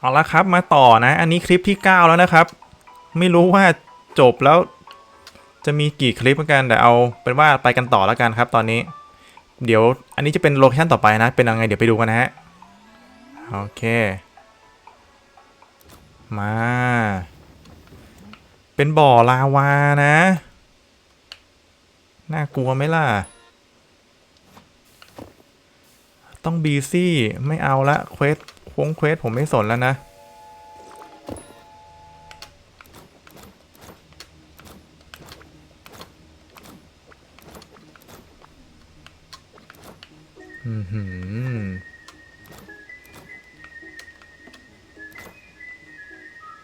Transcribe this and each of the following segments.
เอาละครับมาต่อนะ อันนี้คลิปที่ 9 แล้วนะครับ ไม่รู้ว่าจบแล้ว จะมีกี่คลิปเหมือนกันแต่เอาเป็นว่าไปกันต่อแล้วกันครับ ตอนนี้ เดี๋ยวอันนี้จะเป็นโลเคชั่นต่อไปนะ เป็นยังไงเดี๋ยวไปดูกันนะฮะโอเค มา เป็นบ่อลาวานะ น่ากลัวไหมล่ะ ต้องบีซี่ไม่เอาละเควสวงเควสผมไม่สนแล้วนะ อือหือ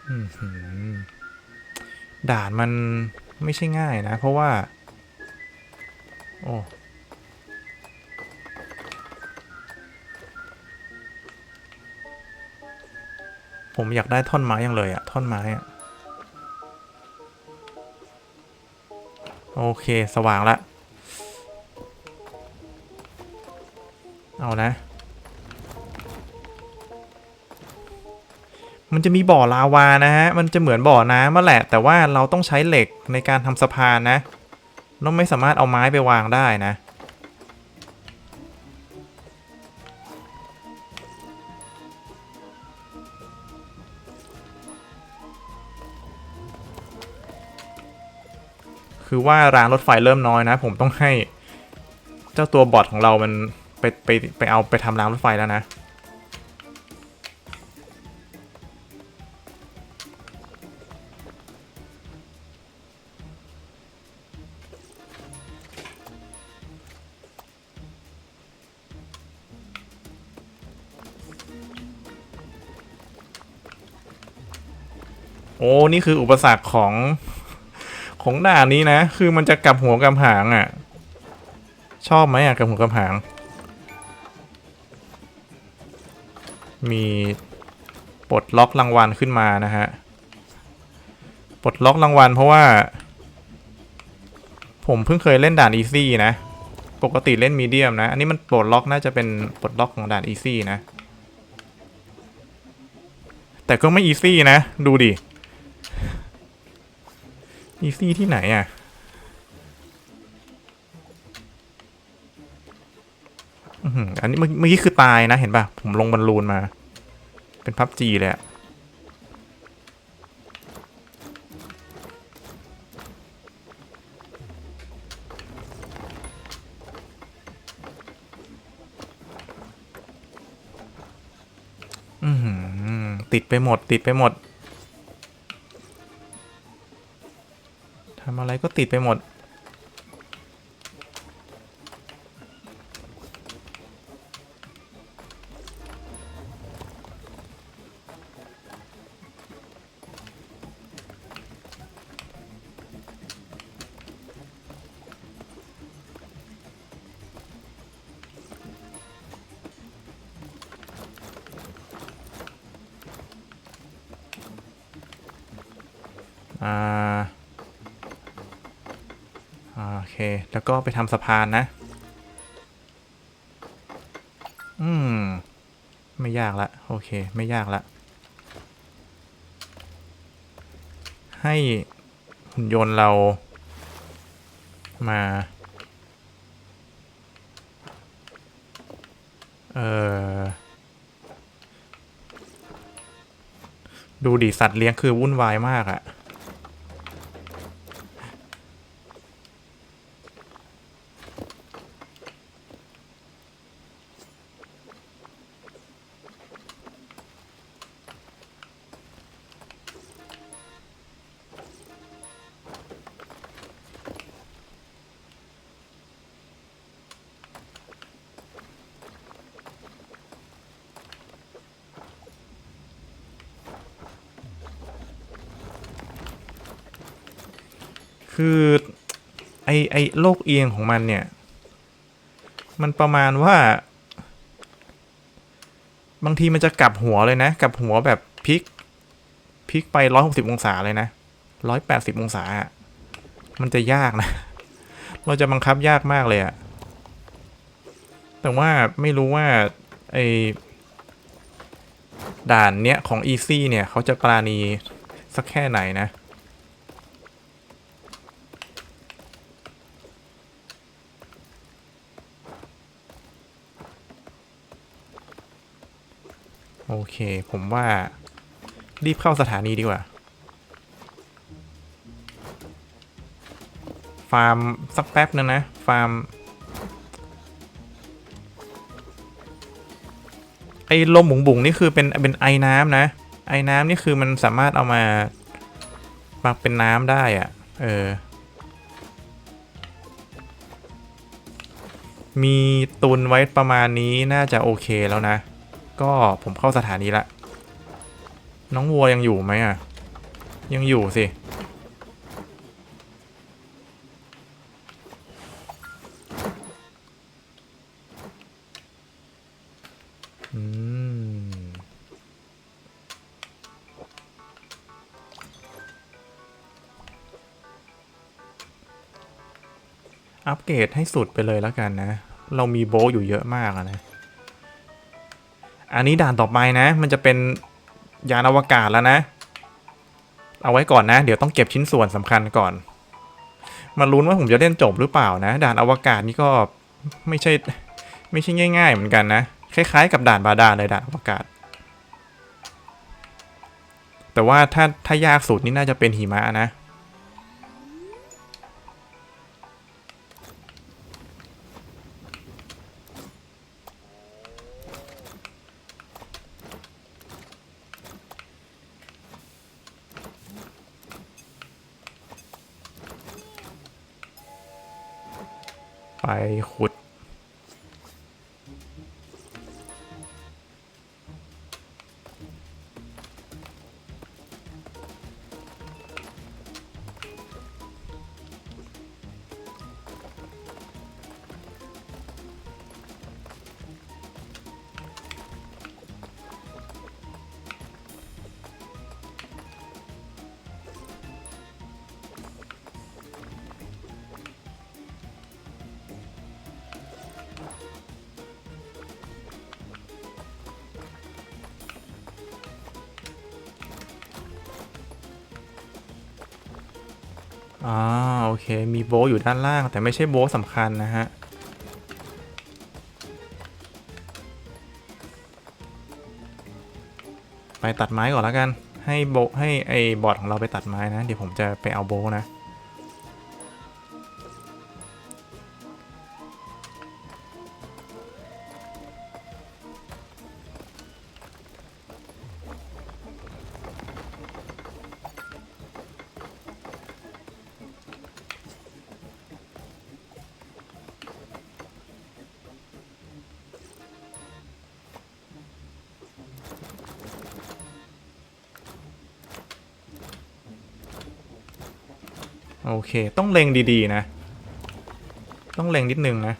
อือหือด่านมันไม่ใช่ง่ายนะ เพราะว่า โอ้ ผมอยากได้ท่อนไม้ยังเลยอะท่อนไม้อะโอเคสว่างละ เอานะ มันจะมีบ่อลาวานะฮะ มันจะเหมือนบ่อน้ำมาแหละ แต่ว่าเราต้องใช้เหล็กในการทำสะพานนะเราไม่สามารถเอาไม้ไปวางได้นะ ว่ารางรถไฟเริ่มน้อยนะ ผมต้องให้เจ้าตัวบอทของเรามันไปไปไปเอาไปทำรางรถไฟแล้วนะ โอ้ นี่คืออุปสรรคของ ของด่านนี้นะ คือมันจะกลับหัวกลับหางอะ่ะ ชอบไหมอะกลับหัวกลับหาง มีปลดล็อกรางวัลขึ้นมานะฮะปลดล็อกรางวัลเพราะว่า ผมเพิ่งเคยเล่นด่านอีซี่นะ ปกติเล่นมีเดียมนะ อันนี้มันปลดล็อกน่าจะเป็นปลดล็อกของด่านอีซี่นะ แต่ก็ไม่อีซี่นะ ดูดิ อีซี่ที่ไหนอะอือหืออันนี้เมื่อเมื่อกี้คือตายนะเห็นป่ะ ผมลงบอลลูนมา เป็นพับจีเลยอะอือหือติดไปหมด ติดไปหมด ก็ติดไปหมด อ่า เค แล้วก็ไปทำสะพานนะ อืม ไม่ยากละ โอเค ไม่ยากละ ให้หุ่นยนต์เรามา เออดูดิสัตว์เลี้ยงคือวุ่นวายมากอะ คือไอไอโลกเอียงของมันเนี่ย มันประมาณว่า บางทีมันจะกลับหัวเลยนะ กลับหัวแบบพลิกพลิกไปร้อยหกสิบองศาเลยนะร้อยแปดสิบองศา มันจะยากนะ เราจะบังคับยากมากเลยอะแต่ว่าไม่รู้ว่าไอด่านเนี้ยของ Easy เนี่ย เขาจะปราณีสักแค่ไหนนะ เค ผมว่า รีบเข้าสถานีดีกว่า ฟาร์ม สักแป๊บนึงนะ ฟาร์ม ไอ้ลมบุ๋งบุ๋งนี่คือเป็นเป็นไอ้น้ำนะ ไอ้น้ำนี่คือมันสามารถเอามามาเป็นน้ำได้อะ เออ มีตุนไว้ประมาณนี้น่าจะโอเคแล้วนะ ก็ผมเข้าสถานีละ น้องวัวยังอยู่ไหมอะ ยังอยู่สิ อืม อัปเกรดให้สุดไปเลยแล้วกันนะ เรามีโบอยู่เยอะมากะนะ อันนี้ด่านต่อไปนะ มันจะเป็นยานอวกาศแล้วนะ เอาไว้ก่อนนะ เดี๋ยวต้องเก็บชิ้นส่วนสำคัญก่อน มาลุ้นว่าผมจะเล่นจบหรือเปล่านะ ด่านอวกาศนี่ก็ไม่ใช่ไม่ใช่ง่าย ๆ เหมือนกันนะ คล้ายๆ กับด่านบาดาลเลยด่านอวกาศ แต่ว่าถ้าถ้ายากสุดนี่น่าจะเป็นหิมะนะ ไปขุด อ่าโอเค มีโบอยู่ด้านล่าง แต่ไม่ใช่โบทสำคัญนะฮะ ไปตัดไม้ก่อนแล้วกัน ให้โบให้ไอ้บอดของเราไปตัดไม้นะ เดี๋ยวผมจะไปเอาโบนะ โอเค ต้องเล็งดีๆนะ ต้องเล็งนิดนึงนะ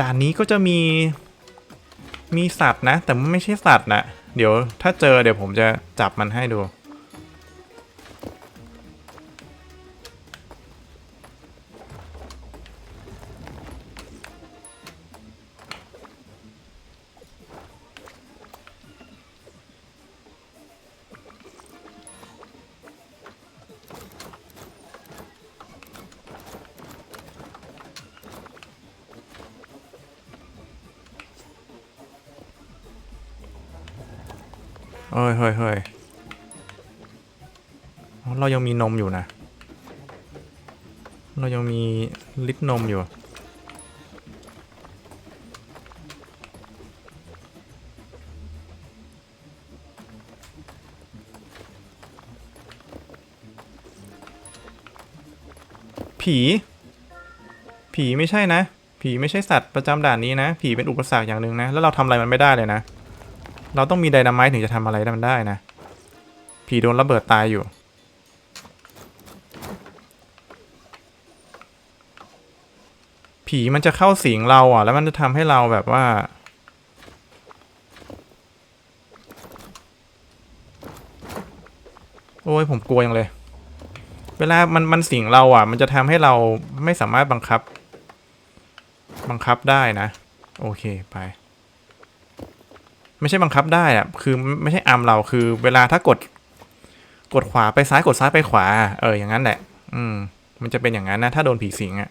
ด่านนี้ก็จะมีมีสัตว์นะ แต่ไม่ใช่สัตว์นะเดี๋ยวถ้าเจอเดี๋ยวผมจะจับมันให้ดู นมอยู่นะ เรายังมีลิตรนมอยู่ผี ผีไม่ใช่นะ ผีไม่ใช่สัตว์ประจำด่านนี้นะ ผีเป็นอุปสรรคอย่างหนึ่งนะ แล้วเราทำอะไรมันไม่ได้เลยนะ เราต้องมีไดนามายถึงจะทำอะไรได้มันได้นะ ผีโดนระเบิดตายอยู่ ผีมันจะเข้าสิงเราอะ แล้วมันจะทำให้เราแบบว่า โอ้ยผมกลัวยังเลย เวลามันมันสิงเราอะ มันจะทำให้เราไม่สามารถบังคับ บังคับได้นะ โอเคไป ไม่ใช่บังคับได้อะ คือไม่ใช่อัมเราคือ เวลาถ้ากด กดขวาไปซ้ายกดซ้ายไปขวา เอออย่างนั้นแหละ อืม มันจะเป็นอย่างนั้นนะ ถ้าโดนผีสิงอะ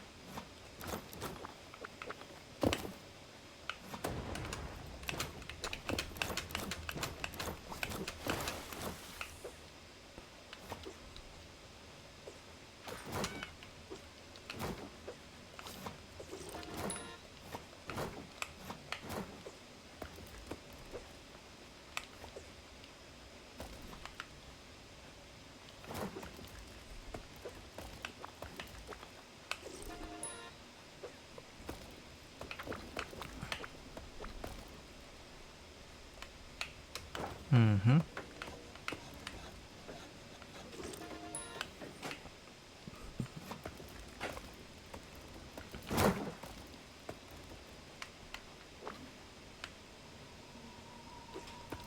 อืมฮึ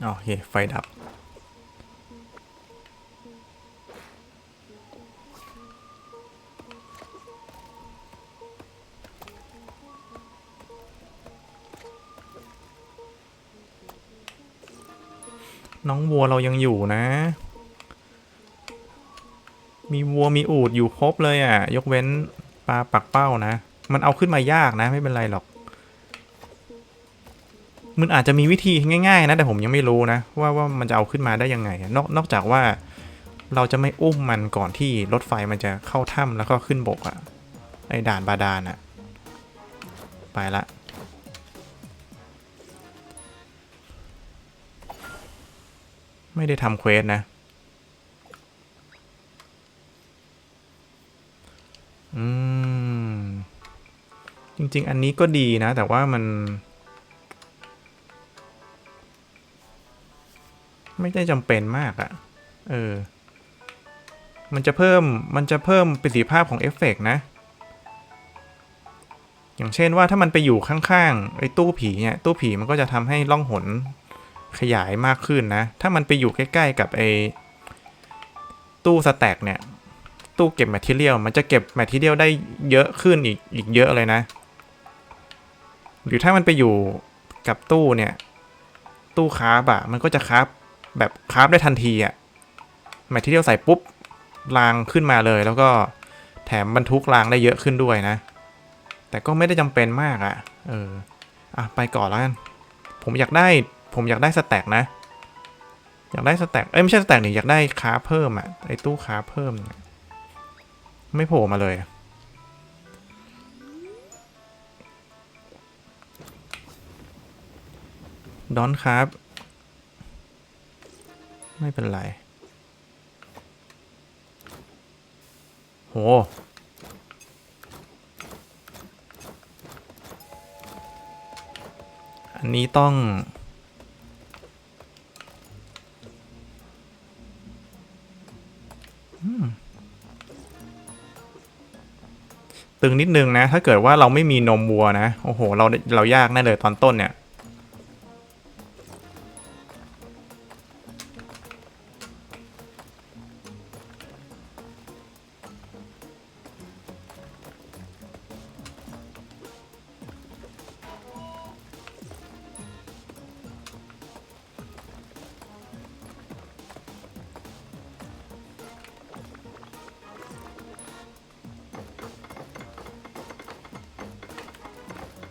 โอเค ไฟดับ น้องวัวเรายังอยู่นะ มีวัวมีอูดอยู่ครบเลยอะ ยกเว้นปลาปักเป้านะ มันเอาขึ้นมายากนะ ไม่เป็นไรหรอก มันอาจจะมีวิธีง่าย ๆ นะ แต่ผมยังไม่รู้นะ ว่าว่ามันจะเอาขึ้นมาได้ยังไง นอกนอกจากว่าเราจะไม่อุ้มมันก่อนที่รถไฟมันจะเข้าถ้ำแล้วก็ขึ้นบกอะไอด่านบาดาลอะไปละ ไม่ได้ทำเควสนะ อืม จริง ๆ อันนี้ก็ดีนะ แต่ว่ามัน ไม่ได้จำเป็นมากอะเออ มันจะเพิ่ม มันจะเพิ่มประสิทธิภาพของเอฟเฟกต์นะ อย่างเช่นว่าถ้ามันไปอยู่ข้างๆไอ้ตู้ผีเนี่ย ตู้ผีมันก็จะทำให้ล่องหน ขยายมากขึ้นนะ ถ้ามันไปอยู่ใกล้ ๆ กับไอ้ตู้สแต็กเนี่ย ตู้เก็บแมทเทียลมันจะเก็บแมทเทียลได้เยอะขึ้นอีกอีกเยอะเลยนะ หรือถ้ามันไปอยู่กับตู้เนี่ย ตู้คราฟอะมันก็จะคราฟแบบคราฟได้ทันทีอะแมทเทียลใส่ปุ๊บรางขึ้นมาเลย แล้วก็แถมบรรทุกรางได้เยอะขึ้นด้วยนะ แต่ก็ไม่ได้จำเป็นมากอะเอออะไปก่อนแล้วกันผมอยากได้ ผมอยากได้สแต็กนะ อยากได้สแต็กเอ้ยไม่ใช่สแต็กนี่อยากได้คาเพิ่มอะไอตู้คาเพิ่มเนี่ยไม่โผล่มาเลยดอนครับ ไม่เป็นไร โห อันนี้ต้อง ตึงนิดนึงนะ ถ้าเกิดว่าเราไม่มีนมวัวนะ โอ้โห เราเรายากแน่เลยตอนต้นเนี่ย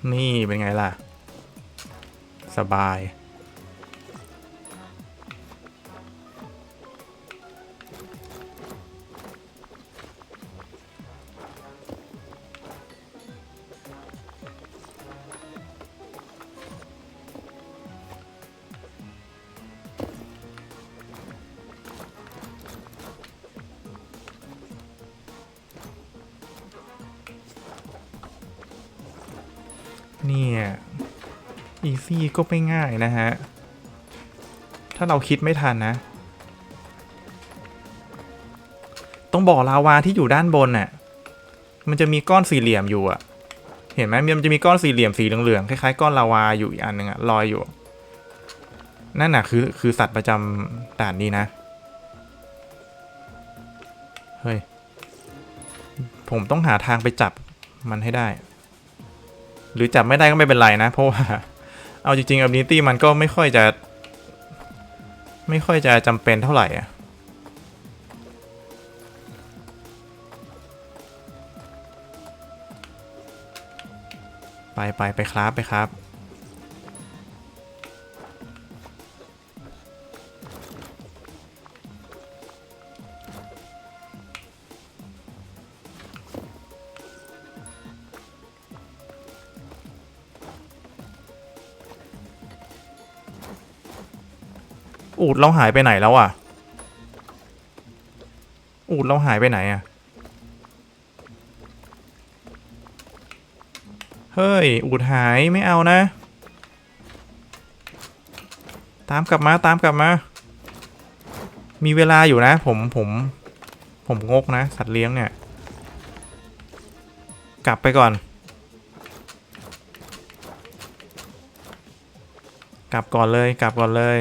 นี่เป็นไงล่ะ สบาย ก็ไม่ง่ายนะฮะ ถ้าเราคิดไม่ทันนะ ต้องบ่อลาวาที่อยู่ด้านบนน่ะ มันจะมีก้อนสี่เหลี่ยมอยู่อะเห็นไหมมันจะมีก้อนสี่เหลี่ยมสีเหลืองๆคล้ายๆก้อนลาวาอยู่อีกอันหนึ่งอะลอยอยู่ นั่นน่ะคือคือสัตว์ประจำด่านนี้นะ เฮ้ย ผมต้องหาทางไปจับมันให้ได้ หรือจับไม่ได้ก็ไม่เป็นไรนะ เพราะว่า เอาจริงๆ ability มันก็ไม่ค่อยจะ ไม่ค่อยจะจำเป็นเท่าไหร่อะไปไปไปครับไปครับ อูดเราหายไปไหนแล้วอะ อูดเราหายไปไหนอะ เฮ้ย อูดหายไม่เอานะ ตามกลับมาตามกลับมา มีเวลาอยู่นะ ผมผม ผมงกนะ สัตว์เลี้ยงเนี่ย กลับไปก่อนกลับก่อนเลย กลับก่อนเลย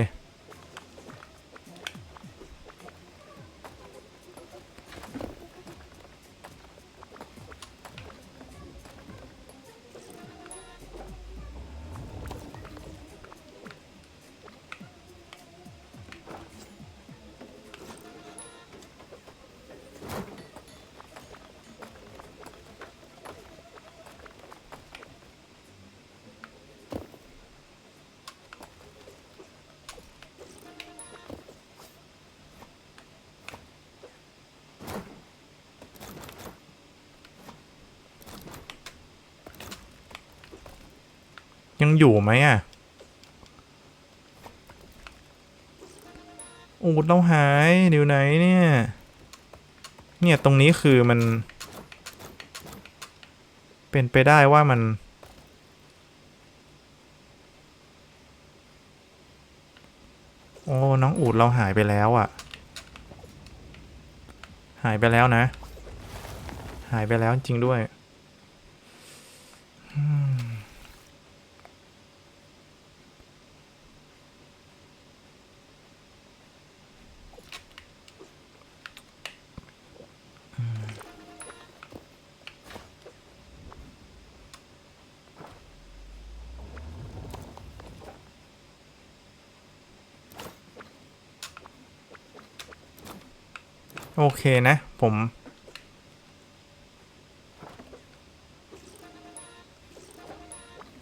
ยังอยู่ไหมอะอูดเราหายเดี๋ยวไหนเนี่ย เนี่ยตรงนี้คือมัน เป็นไปได้ว่ามัน โอ้ น้องอูดเราหายไปแล้วอะ หายไปแล้วนะ หายไปแล้วจริงด้วย โอเคนะ ผม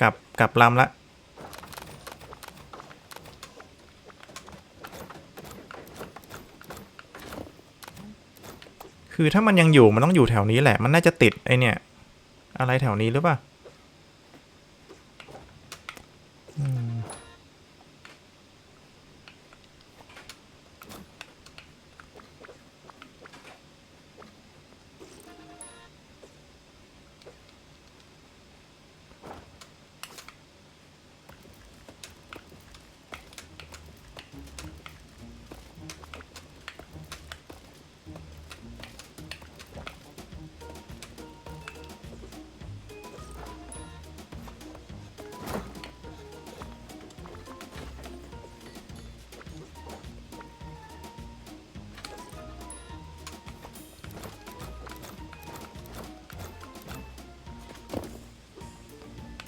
กลับกลับลำละคือถ้ามันยังอยู่มันต้องอยู่แถวนี้แหละ มันน่าจะติดไอเนี่ย อะไรแถวนี้หรือเปล่า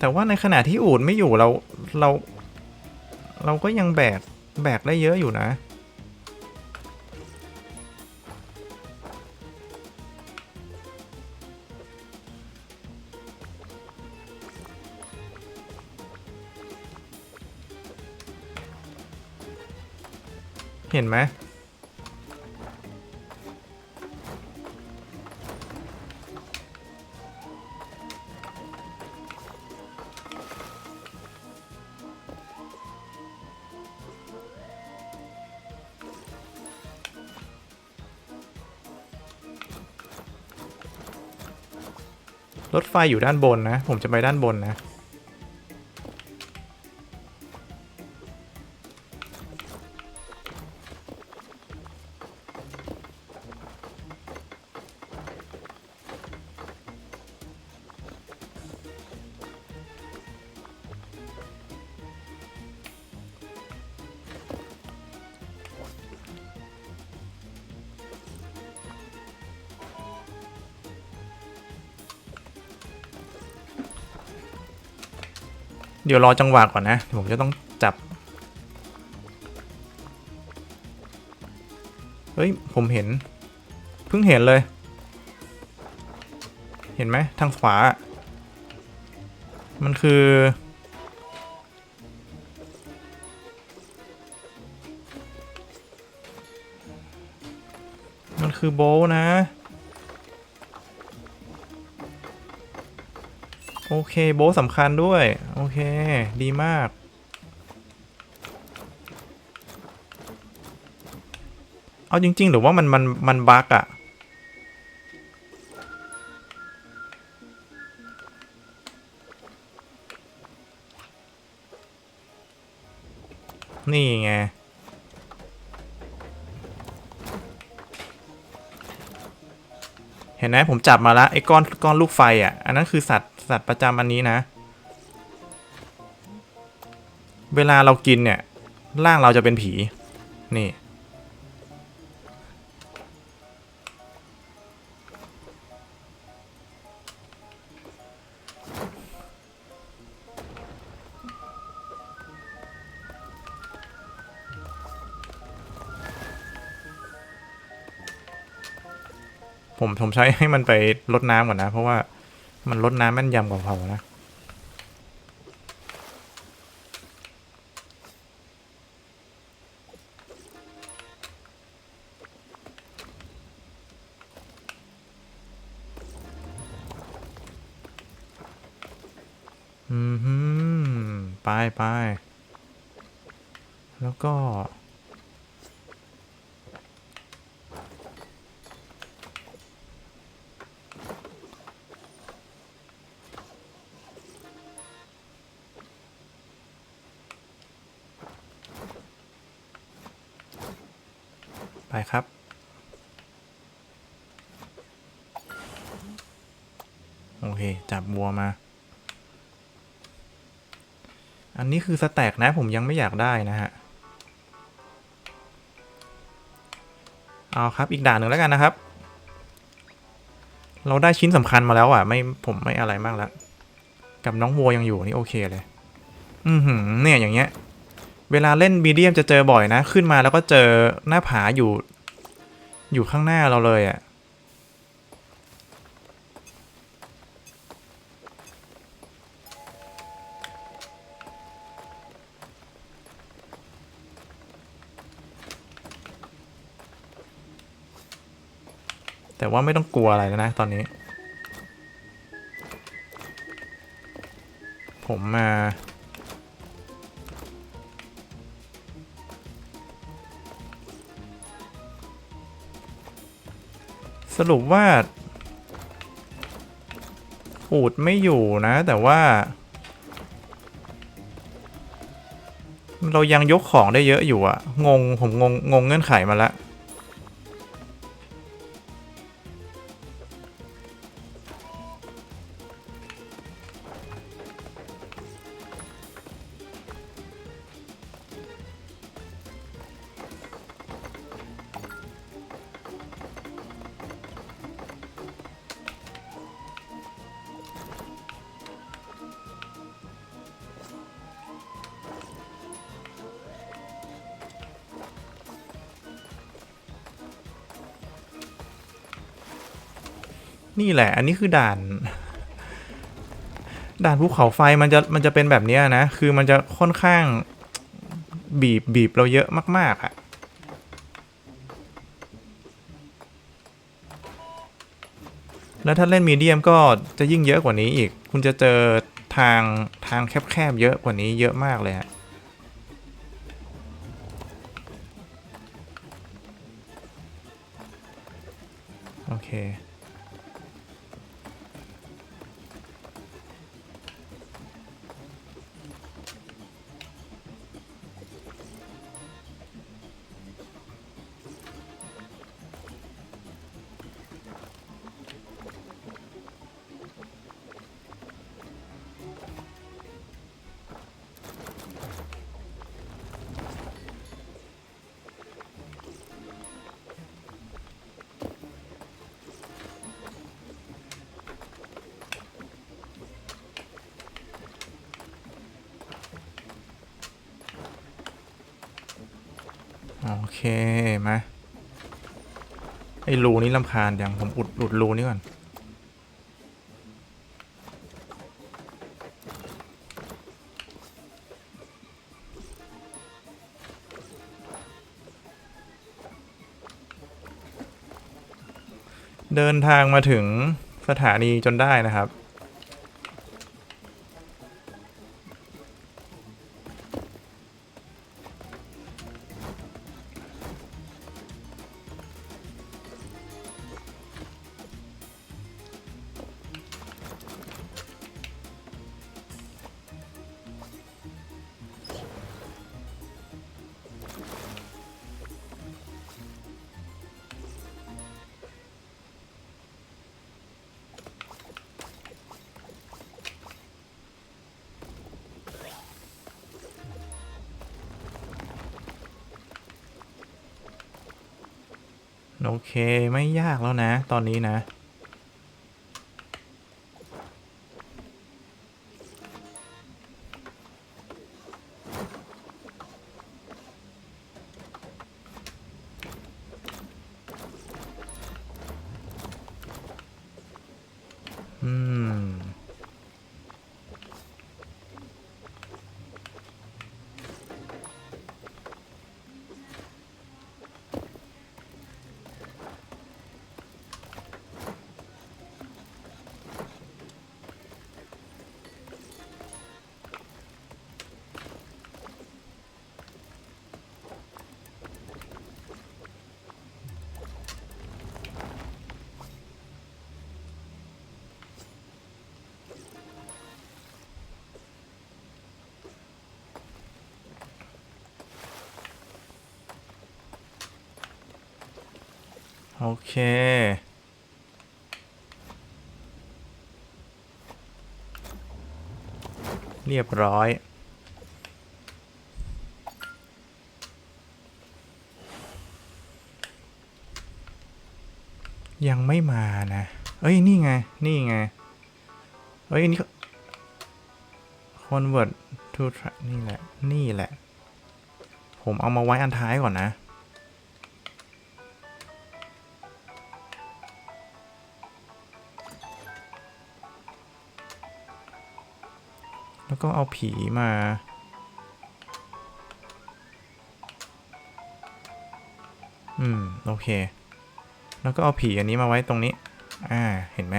แต่ว่าในขณะที่อูดไม่อยู่เราเรา เราก็ยังแบกแบกได้เยอะอยู่นะ รถไฟอยู่ด้านบนนะ ผมจะไปด้านบนนะ ดี๋ยวรอจังหวะก่อนนะ ผมจะต้องจับ เฮ้ย ผมเห็น เพิ่งเห็นเลย เห็นไหมทางขวา มันคือ มันคือโบล์นะ โอเค โบลต์สำคัญด้วย โอเค ดีมาก เอาจริง ๆ หรือว่ามันมันมันบั๊กอะนี่ไง เห็นไหมผมจับมาละไอ้ก้อนก้อนลูกไฟอะ อันนั้นคือสัตว์ สัตว์ประจำอันนี้นะ เวลาเรากินเนี่ยร่างเราจะเป็นผี นี่ ผมผมใช้ให้มันไปลดน้ำก่อนนะ เพราะว่า มันลดน้ำแม่นยำกว่าเผานะ ไปครับ โอเค จับวัวมา อันนี้คือสแต็กนะผมยังไม่อยากได้นะฮะ เอาครับอีกด่านหนึ่งแล้วกันนะครับ เราได้ชิ้นสำคัญมาแล้วอะ ไม่ผมไม่อะไรมากแล้ว กับน้องวัวยังอยู่นี่โอเคเลย อือหือเนี่ยอย่างเงี้ย เวลาเล่นมีเดียมจะเจอบ่อยนะ ขึ้นมาแล้วก็เจอหน้าผาอยู่ อยู่ข้างหน้าเราเลยอะ่ะแต่ว่าไม่ต้องกลัวอะไรแล้วนะตอนนี้ ผมมา สรุปว่าอูดไม่อยู่นะแต่ว่า เรายังยกของได้เยอะอยู่อะงง ผมงง งงเงื่อนไขมาแล้ว นี่แหละ อันนี้คือด่าน ด่านภูเขาไฟมันจะมันจะเป็นแบบนี้นะ คือมันจะค่อนข้างบีบบีบเราเยอะมาก ๆอะแล้วถ้าเล่นมีเดียมก็จะยิ่งเยอะกว่านี้อีก คุณจะเจอทางทางแคบๆเยอะกว่านี้เยอะมากเลยฮะ เค มา ไอ้รูนี้ลำคาญอย่างผมอุดอุดรูนี้ก่อน เดินทางมาถึงสถานีจนได้นะครับ โอเคไม่ยากแล้วนะ ตอนนี้นะ โอเค เรียบร้อย ยังไม่มานะ เอ้ย นี่ไง นี่ไง เอ้ยนนี้ก็ convert to tra- นี่แหละ นี่แหละ ผมเอามาไว้อันท้ายก่อนนะ ก็เอาผีมา อืม โอเค แล้วก็เอาผีอันนี้มาไว้ตรงนี้ อ่า เห็นไหม